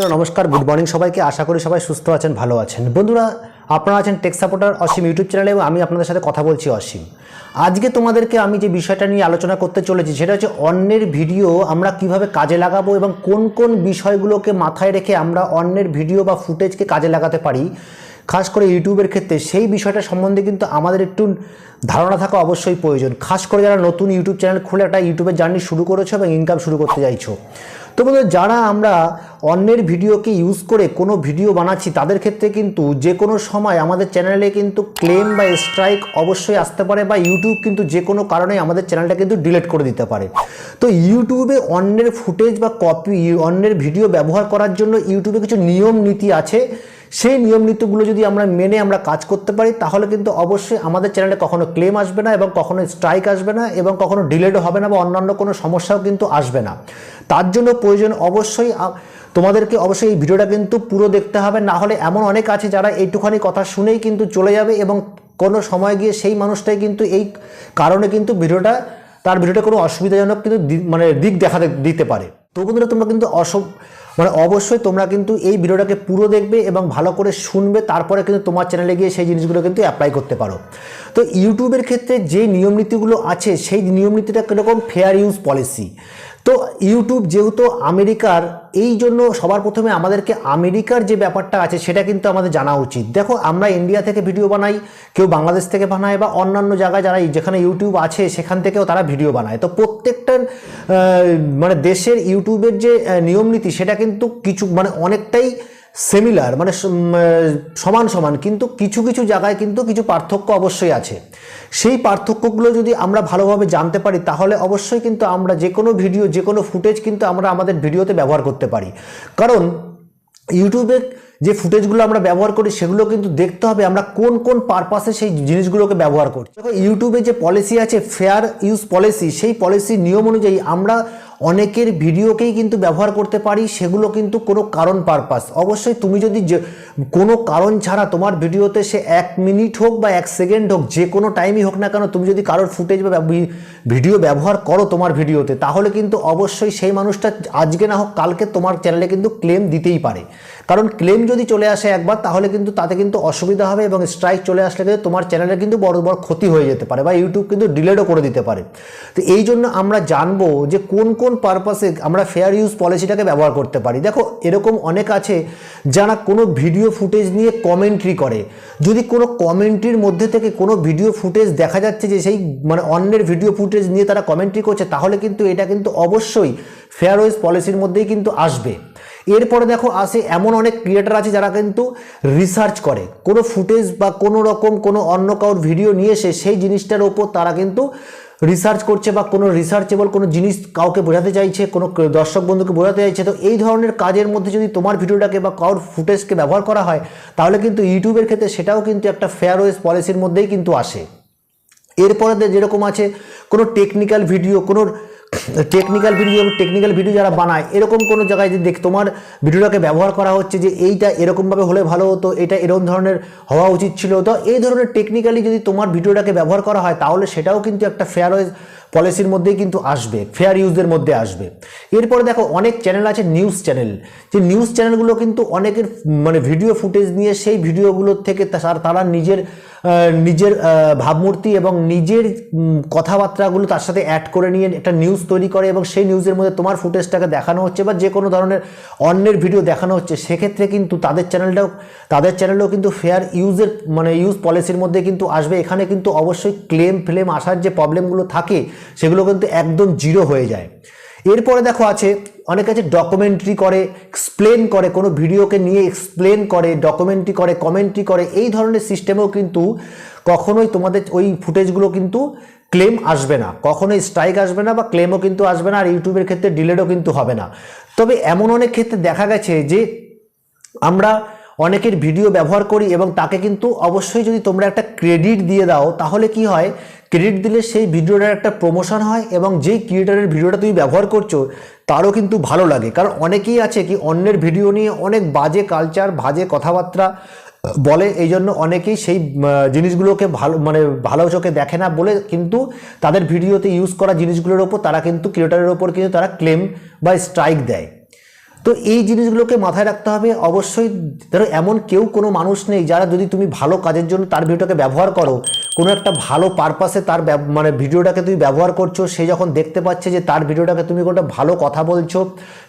নমস্কার good morning সবাইকে। আশা করি সবাই সুস্থ আছেন, ভালো আছেন। বন্ধুরা, আপনারা আছেন টেক সাপোর্টার অসীম ইউটিউব চ্যানেলে এবং আমি আপনাদের সাথে কথা বলছি অসীম। আজকে তোমাদেরকে আমি যে বিষয়টা নিয়ে আলোচনা করতে চলেছি, সেটা হচ্ছে অন্যের ভিডিও আমরা কীভাবে কাজে লাগাবো এবং কোন কোন বিষয়গুলোকে মাথায় রেখে আমরা অন্যের ভিডিও বা ফুটেজকে কাজে লাগাতে পারি, খাস করে ইউটিউবের ক্ষেত্রে। সেই বিষয়টা সম্বন্ধে কিন্তু আমাদের একটু ধারণা থাকা অবশ্যই প্রয়োজন। খাস করে যারা নতুন ইউটিউব চ্যানেল খুলে একটা ইউটিউবের জার্নি শুরু করেছ এবং ইনকাম শুরু করতে চাইছো। তো বন্ধু যারা আমরা অন্যের ভিডিওকে ইউজ করে কোনো ভিডিও বানাচ্ছি, তাদের ক্ষেত্রে কিন্তু যে কোনো সময় আমাদের চ্যানেলে কিন্তু ক্লেম বা স্ট্রাইক অবশ্যই আসতে পারে বা ইউটিউব কিন্তু যে কোনো কারণে আমাদের চ্যানেলটা কিন্তু ডিলিট করে দিতে পারে। তো ইউটিউবে অন্যের ফুটেজ বা কপি অন্যের ভিডিও ব্যবহার করার জন্য ইউটিউবে কিছু নিয়ম নীতি আছে। সেই নিয়ম নীতিগুলো যদি আমরা মেনে আমরা কাজ করতে পারি, তাহলে কিন্তু অবশ্যই আমাদের চ্যানেলে কখনো ক্লেম আসবে না এবং কখনো স্ট্রাইক আসবে না এবং কখনো ডিলেটও হবে না বা অন্যান্য কোনো সমস্যাও কিন্তু আসবে না। তার জন্য প্রয়োজন অবশ্যই তোমাদেরকে অবশ্যই এই ভিডিওটা কিন্তু পুরো দেখতে হবে। না হলে এমন অনেক আছে যারা এইটুখানি কথা শুনেই কিন্তু চলে যাবে এবং কোনো সময় গিয়ে সেই মানুষটাই কিন্তু এই কারণে কিন্তু ভিডিওটা, তার ভিডিওটা কোনো অসুবিধাজনক কিন্তু মানে দিক দেখা দিতে পারে। তো বন্ধুরা, তোমরা কিন্তু অসব মানে অবশ্যই তোমরা কিন্তু এই ভিডিওটাকে পুরো দেখবে এবং ভালো করে শুনবে, তারপরে কিন্তু তোমার চ্যানেলে গিয়ে সেই জিনিসগুলো কিন্তু অ্যাপ্লাই করতে পারো। তো ইউটিউবের ক্ষেত্রে যে নিয়ম নীতিগুলো আছে, সেই নিয়ম নীতিটা কীরকম? ফেয়ার ইউজ পলিসি তো ইউটিউব যেহেতু আমেরিকার, এই জন্য সবার প্রথমে আমাদেরকে আমেরিকার যে ব্যাপারটা আছে সেটা কিন্তু আমাদের জানা উচিত। দেখো, আমরা ইন্ডিয়া থেকে ভিডিও বানাই, কেউ বাংলাদেশ থেকে বানায় বা অন্যান্য জায়গায় যারা যেখানে ইউটিউব আছে সেখান থেকেও তারা ভিডিও বানায়। তো প্রত্যেকটা মানে দেশের ইউটিউবের যে নিয়মনীতি নিয়ম নীতি সেটা কিন্তু কিছু মানে অনেকটাই সিমিলার মানে সমান সমান, কিন্তু কিছু কিছু জায়গায় কিন্তু কিছু পার্থক্য অবশ্যই আছে। সেই পার্থক্যগুলো যদি আমরা ভালোভাবে জানতে পারি, তাহলে অবশ্যই কিন্তু আমরা যে কোনো ভিডিও, যে কোনো ফুটেজ কিন্তু আমরা আমাদের ভিডিওতে ব্যবহার করতে পারি। কারণ ইউটিউবে যে ফুটেজগুলো আমরা ব্যবহার করি, সেগুলো কিন্তু দেখতে হবে আমরা কোন কোন পারপাসে সেই জিনিসগুলোকে ব্যবহার করছি। দেখো, ইউটিউবে যে পলিসি আছে ফেয়ার ইউজ পলিসি সেই পলিসির নিয়ম অনুযায়ী আমরা অনেকের ভিডিওকেই কিন্তু ব্যবহার করতে পারি, সেগুলো কিন্তু কোনো কারণ পারপাস অবশ্যই তুমি যদি যে, কোনো কারণ ছাড়া তোমার ভিডিওতে সে এক মিনিট হোক বা এক সেকেন্ড হোক, যে কোনো টাইমই হোক না কেন, তুমি যদি কারোর ফুটেজ বা ভিডিও ব্যবহার করো তোমার ভিডিওতে, তাহলে কিন্তু অবশ্যই সেই মানুষটা আজকে না হোক কালকে তোমার চ্যানেলে কিন্তু ক্লেম দিতেই পারে। কারণ ক্লেম যদি চলে আসে একবার, তাহলে কিন্তু তাতে কিন্তু অসুবিধা হবে এবং স্ট্রাইক চলে আসলে কিন্তু তোমার চ্যানেলে কিন্তু বড় বড় ক্ষতি হয়ে যেতে পারে বা ইউটিউব কিন্তু ডিলেটও করে দিতে পারে। তো এই জন্য আমরা জানব যে কোন কোন পারপাসে আমরা ফেয়ার ইউজ পলিসিটাকে ব্যবহার করতে পারি। দেখো, এরকম অনেক আছে যারা কোনো ভিডিও ফুটেজ নিয়ে কমেন্ট্রি করে। যদি কোনো কমেন্ট্রির মধ্যে থেকে কোনো ভিডিও ফুটেজ দেখা যাচ্ছে যে সেই মানে অন্যের ভিডিও ফুটেজ নিয়ে তারা কমেন্ট্রি করছে, তাহলে কিন্তু এটা কিন্তু অবশ্যই ফেয়ার ইউজ পলিসির মধ্যেই কিন্তু আসবে। এরপরে দেখো, আসে এমন অনেক ক্রিয়েটার আছে যারা কিন্তু রিসার্চ করে। কোনো ফুটেজ বা কোনো রকম কোনো অন্য কারোর ভিডিও নিয়ে এসে সেই জিনিসটার ওপর তারা কিন্তু রিসার্চ করছে বা কোনো রিসার্চেবল কোনো জিনিস কাউকে বোঝাতে চাইছে, কোনো দর্শক বন্ধুকে বোঝাতে চাইছে, তো এই ধরনের কাজের মধ্যে যদি তোমার ভিডিওটাকে বা কারোর ফুটেজকে ব্যবহার করা হয়, তাহলে কিন্তু ইউটিউবের ক্ষেত্রে সেটাও কিন্তু একটা ফেয়ার ওয়েস পলিসির মধ্যেই কিন্তু আসে। এরপরে যেরকম আছে, কোনো টেকনিক্যাল ভিডিও কোনো টেকনিক্যাল ভিডিও এবং টেকনিক্যাল ভিডিও যারা বানায়, এরকম কোনো জায়গায় যে দেখ, তোমার ভিডিওটাকে ব্যবহার করা হচ্ছে যে এইটা এরকমভাবে হলে ভালো হতো, এটা এরকম ধরনের হওয়া উচিত ছিল, তো এই ধরনের টেকনিক্যালি যদি তোমার ভিডিওটাকে ব্যবহার করা হয়, তাহলে সেটাও কিন্তু একটা ফেয়ার পলিসির মধ্যেই কিন্তু আসবে ফেয়ার ইউজের মধ্যে আসবে। এরপরে দেখো, অনেক চ্যানেল আছে নিউজ চ্যানেল যে নিউজ চ্যানেলগুলো কিন্তু অনেকের মানে ভিডিও ফুটেজ নিয়ে সেই ভিডিওগুলোর থেকে তারা নিজের নিজের ভাবমূর্তি এবং নিজের কথাবার্তাগুলো তার সাথে অ্যাড করে নিয়ে একটা নিউজ তৈরি করে এবং সেই নিউজের মধ্যে তোমার ফুটেজটাকে দেখানো হচ্ছে বা যে কোনো ধরনের অন্যের ভিডিও দেখানো হচ্ছে, সেক্ষেত্রে কিন্তু তাদের চ্যানেলটাও তাদের চ্যানেলেও কিন্তু ফেয়ার ইউজের মানে ইউজ পলিসির মধ্যে কিন্তু আসবে। এখানে কিন্তু অবশ্যই ক্লেম ফ্লেম আসার যে প্রবলেমগুলো থাকে সেগুলো কিন্তু একদম জিরো হয়ে যায়। এরপরে দেখো আছে, অনেক আছে ডকুমেন্টারি করে এক্সপ্লেন করে, কোনো ভিডিওকে নিয়ে এক্সপ্লেন করে ডকুমেন্টারি করে কমেন্ট্রি করে, এই ধরনের সিস্টেমেও কিন্তু কখনোই তোমাদের ওই ফুটেজগুলো কিন্তু ক্লেম আসবে না। কখনোই স্ট্রাইক আসবে না বা ক্লেমও কিন্তু আসবে না, আর ইউটিউবের ক্ষেত্রে ডিলেটও কিন্তু হবে না। তবে এমন অনেক ক্ষেত্রে দেখা গেছে যে আমরা অনেকের ভিডিও ব্যবহার করি এবং তাকে কিন্তু অবশ্যই যদি তোমরা একটা ক্রেডিট দিয়ে দাও, তাহলে কি হয়? ক্রেডিট দিলে সেই ভিডিওটার একটা প্রমোশন হয় এবং যেই ক্রিয়েটারের ভিডিওটা তুমি ব্যবহার করছ, তারও কিন্তু ভালো লাগে। কারণ অনেকেই আছে কি, অন্যের ভিডিও নিয়ে অনেক বাজে কালচার বাজে কথাবার্তা বলে এই জন্য অনেকেই সেই জিনিসগুলোকে ভালো মানে ভালো চোখে দেখে না বলে কিন্তু তাদের ভিডিওতে ইউজ করা জিনিসগুলোর ওপর তারা কিন্তু ক্রিয়েটারের ওপর কিন্তু তারা ক্লেম বা স্ট্রাইক দেয়। তো এই জিনিসগুলোকে মাথায় রাখতে হবে। অবশ্যই ধরো এমন কেউ কোনো মানুষ নেই যারা যদি তুমি ভালো কাজের জন্য তার ভিডিওটাকে ব্যবহার করো, কোনো একটা ভালো পারপাসে তার মানে ভিডিওটাকে তুমি ব্যবহার করছ, সে যখন দেখতে পাচ্ছে যে তার ভিডিওটাকে তুমি কোনটা ভালো কথা বলছো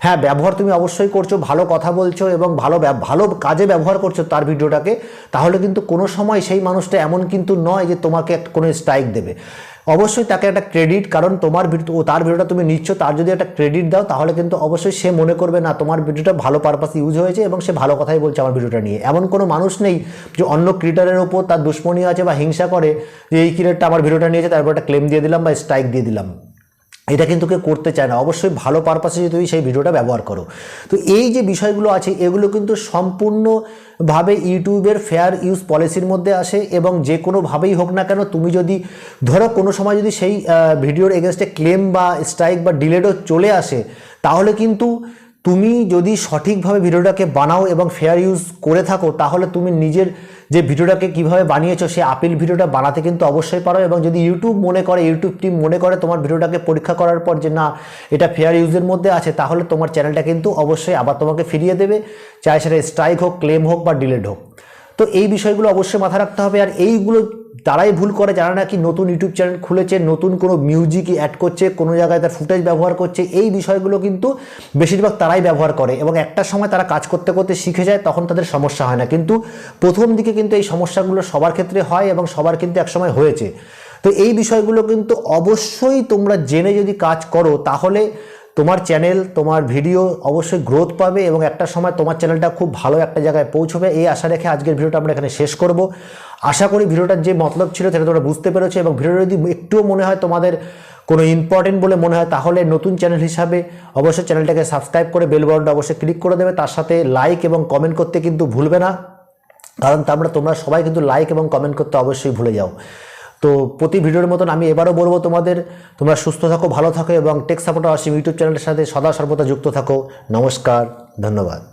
হ্যাঁ ব্যবহার তুমি অবশ্যই করছ, ভালো কথা বলছো এবং ভালো ভালো কাজে ব্যবহার করছ তার ভিডিওটাকে, তাহলে কিন্তু কোনো সময় সেই মানুষটা এমন কিন্তু নয় যে তোমাকে কোনো স্ট্রাইক দেবে। অবশ্যই তাকে একটা ক্রেডিট কারণ তোমার ভিডিও তার ভিডিওটা তুমি নিচ্ছ, তার যদি একটা ক্রেডিট দাও, তাহলে কিন্তু অবশ্যই সে মনে করবে, না, তোমার ভিডিওটা ভালো পারপাস ইউজ হয়েছে এবং সে ভালো কথাই বলছে আমার ভিডিওটা নিয়ে। এমন কোনো মানুষ নেই যে অন্য ক্রিয়েটারের ওপর তার দুশ্মনী আছে বা হিংসা করে যে, এই ক্রিয়েটারটা আমার ভিডিওটা নিয়েছে, তারপর একটা ক্লেম দিয়ে দিলাম বা স্ট্রাইক দিয়ে দিলাম। এটা কিন্তু কেউ করতে চায় না। অবশ্যই ভালো পারপাসে যদি তুমি সেই ভিডিওটা ব্যবহার করো। তো এই যে বিষয়গুলো আছে, এগুলো কিন্তু সম্পূর্ণভাবে ইউটিউবের ফেয়ার ইউজ পলিসির মধ্যে আসে এবং যে কোনোভাবেই হোক না কেন তুমি যদি, ধরো কোনো সময় যদি সেই ভিডিওর এগেনস্টে ক্লেম বা স্ট্রাইক বা ডিলেটও চলে আসে, তাহলে কিন্তু তুমি যদি সঠিকভাবে ভিডিওটাকে বানাও এবং ফেয়ার ইউজ করে থাকো, তাহলে তুমি নিজের যে ভিডিওটাকে কীভাবে বানিয়েছো, সে আপিল ভিডিওটা বানাতে কিন্তু অবশ্যই পারো এবং যদি ইউটিউব মনে করে ইউটিউব টিম মনে করে তোমার ভিডিওটাকে পরীক্ষা করার পর যে না, এটা ফেয়ার ইউজের মধ্যে আছে, তাহলে তোমার চ্যানেলটা কিন্তু অবশ্যই আবার তোমাকে ফিরিয়ে দেবে। চাই সেটা স্ট্রাইক হোক ক্লেম হোক বা ডিলেট হোক। তো এই বিষয়গুলো অবশ্যই মাথা রাখতে হবে। আর এইগুলো তারাই ভুল করে, যারা নাকি নতুন ইউটিউব চ্যানেল খুলেছে, নতুন কোনো মিউজিক অ্যাড করছে, কোনো জায়গায় তার ফুটেজ ব্যবহার করছে, এই বিষয়গুলো কিন্তু বেশিরভাগ তারাই ব্যবহার করে এবং একটা সময় তারা কাজ করতে করতে শিখে যায়, তখন তাদের সমস্যা হয় না। কিন্তু প্রথম দিকে কিন্তু এই সমস্যাগুলো সবার ক্ষেত্রে হয় এবং সবার কিন্তু একসময় হয়েছে। তো এই বিষয়গুলো কিন্তু অবশ্যই তোমরা জেনে যদি কাজ করো, তাহলে তোমার চ্যানেল তোমার ভিডিও অবশ্যই গ্রোথ পাবে এবং একটা সময় তোমার চ্যানেলটা খুব ভালো একটা জায়গায় পৌঁছবে। এই আশা রেখে আজকের ভিডিওটা আমরা এখানে শেষ করব। আশা করি ভিডিওটার যে মতলব ছিল সেটা তোমরা বুঝতে পেরেছ এবং ভিডিওটা যদি একটুও মনে হয় তোমাদের কোনো ইম্পর্টেন্ট বলে মনে হয়, তাহলে নতুন চ্যানেল হিসাবে অবশ্যই চ্যানেলটাকে সাবস্ক্রাইব করে বেল বাটনটা অবশ্যই ক্লিক করে দেবে। তার সাথে লাইক এবং কমেন্ট করতে কিন্তু ভুলবে না। কারণ তোমরা তোমরা সবাই কিন্তু লাইক এবং কমেন্ট করতে অবশ্যই ভুলে যাও। তো প্রতি ভিডিওর মতন আমি এবারও বলব তোমাদের, তোমরা সুস্থ থাকো, ভালো থাকো এবং টেক সাপোর্টার অসীম ইউটিউব চ্যানেলের সাথে সদা সর্বদা যুক্ত থাকো। নমস্কার, ধন্যবাদ।